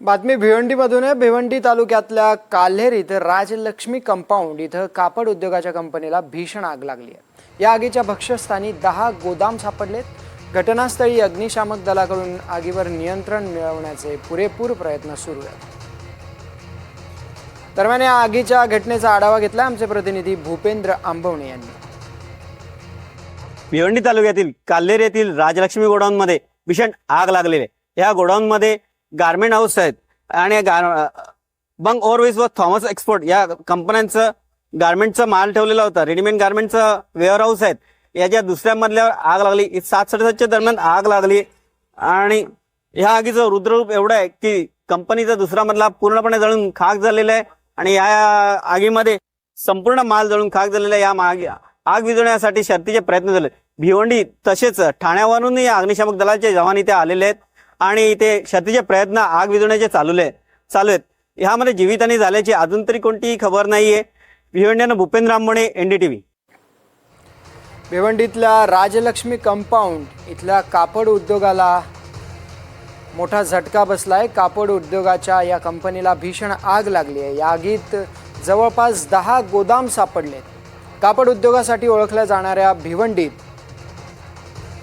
बातमी भिवंडीमधून आहे. भिवंडी तालुक्यातल्या काल्हेर इथं राजलक्ष्मी कंपाऊंड इथं कापड उद्योगाच्या कंपनीला भीषण आग लागली आहे. या आगीच्या भक्ष्यस्थानी दहा गोदाम सापडलेत. घटनास्थळी अग्निशामक दलाकडून आगीवर नियंत्रण मिळवण्याचे पुरेपूर प्रयत्न सुरू आहेत. दरम्यान या आगीच्या घटनेचा आढावा घेतला आमचे प्रतिनिधी भूपेंद्र आंबवणे यांनी. भिवंडी तालुक्यातील काल्हेर येथील राजलक्ष्मी गोडाऊनमध्ये भीषण आग लागलेली आहे. या गोडाऊनमध्ये गारमेंट हाऊस आहेत. आणि गार बंग ओव्हरवेज व थॉमस एक्सपोर्ट या कंपन्यांचं गारमेंटचं माल ठेवलेला होता. रेडीमेड गारमेंटचं वेअर हाऊस आहेत. याच्या दुसऱ्या मधल्यावर आग लागली सात साडेसातच्या दरम्यान आग लागली. आणि ह्या आगीचं रुद्ररूप एवढं आहे की कंपनीचा दुसरा मधला पूर्णपणे जळून खाक झालेला आहे. आणि या आगीमध्ये संपूर्ण माल जळून खाक झालेला आहे. या माग आग विझवण्यासाठी शर्तीचे प्रयत्न झाले. भिवंडी तसेच ठाण्यावरूनही अग्निशामक दलाचे जवान इथे आलेले आहेत. आणि इथे क्षतीचे प्रयत्न आग विझवण्याचे चालू चालू आहेत ह्यामध्ये जीवितहानी झाल्याची अजून तरी कोणतीही खबर नाही आहे भिवंडीनं भूपेंद्र आंबोणे एनडीटीव्ही. भिवंडीतल्या राजलक्ष्मी कंपाऊंड इथल्या कापड उद्योगाला मोठा झटका बसलाय. कापड उद्योगाच्या या कंपनीला भीषण आग लागली आहे या आगीत जवळपास दहा गोदाम सापडलेत. कापड उद्योगासाठी ओळखल्या जाणाऱ्या भिवंडीत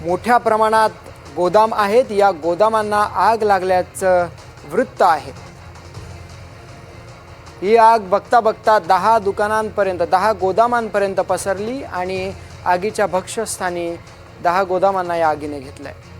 मोठ्या प्रमाणात गोदाम आहेत. या गोदामांना आग लागल्याचं वृत्त आहे. ही आग बघता बघता दहा दुकानांपर्यंत दहा गोदामांपर्यंत पसरली आणि आगीच्या भक्ष्यस्थानी दहा गोदामांना या आगीने घेतलं आहे